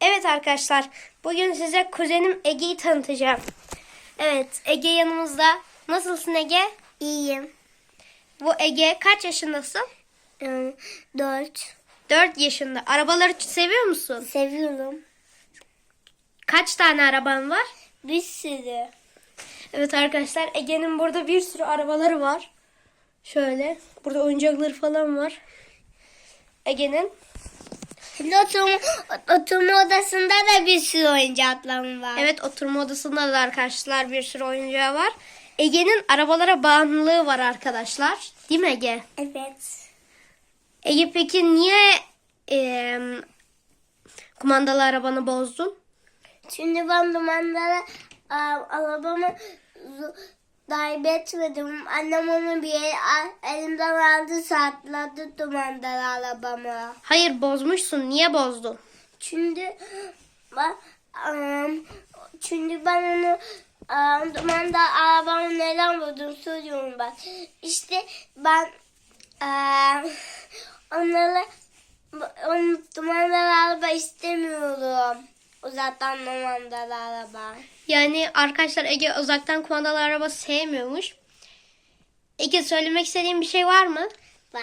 Evet arkadaşlar, bugün size kuzenim Ege'yi tanıtacağım. Evet, Ege yanımızda. Nasılsın Ege? İyiyim. Bu Ege kaç yaşındasın? Ee, Dört. 4 yaşında. Arabaları seviyor musun? Seviyorum. Kaç tane araban var? Bir sürü. Evet arkadaşlar, Ege'nin burada bir sürü arabaları var. Şöyle, burada oyuncakları falan var. Ege'nin. Oturma, oturma odasında da bir sürü oyuncaklarım var. Evet, oturma odasında da arkadaşlar bir sürü oyuncağı var. Ege'nin arabalara bağımlılığı var arkadaşlar. Değil mi Ege? Evet. Ege peki niye eee, kumandalı arabanı bozdun? Şimdi ben aa, arabamı kaybetmedim. Annem onu bir el, elimden aldı saatladı dumanları arabamı. Hayır bozmuşsun. Niye bozdun? Çünkü ben, çünkü ben onu ım, dumanda arabamı neden vurdum soruyorum ben. İşte ben onları onu dumandalı araba istemiyorum. Uzaktan dumandalı araba. Yani arkadaşlar Ege uzaktan kumandalı araba sevmiyormuş. Ege söylemek istediğin bir şey var mı? Var.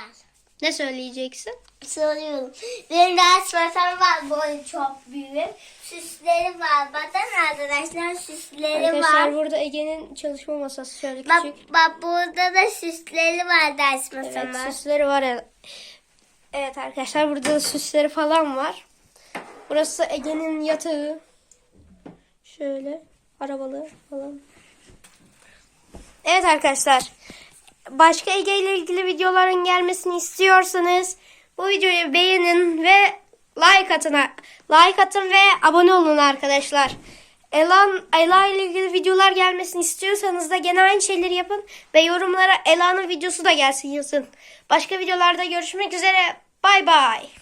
Ne söyleyeceksin? Soruyorum. Benim ders masam var boyu çok büyük. Süsleri var. Bakın arkadaşlar süsleri Arkadaşlar var. burada Ege'nin çalışma masası şöyle Bak, küçük. bak burada da süsleri var ders Evet masamın. süsleri var. Evet arkadaşlar burada da süsleri falan var. Burası Ege'nin yatağı. Şöyle arabalı falan. Evet arkadaşlar. Başka Ege ile ilgili videoların gelmesini istiyorsanız bu videoyu beğenin ve like atın. Like atın ve abone olun arkadaşlar. Elan, Ela ile ilgili videolar gelmesini istiyorsanız da gene aynı şeyleri yapın ve yorumlara Ela'nın videosu da gelsin yazın. Başka videolarda görüşmek üzere. Bay bay.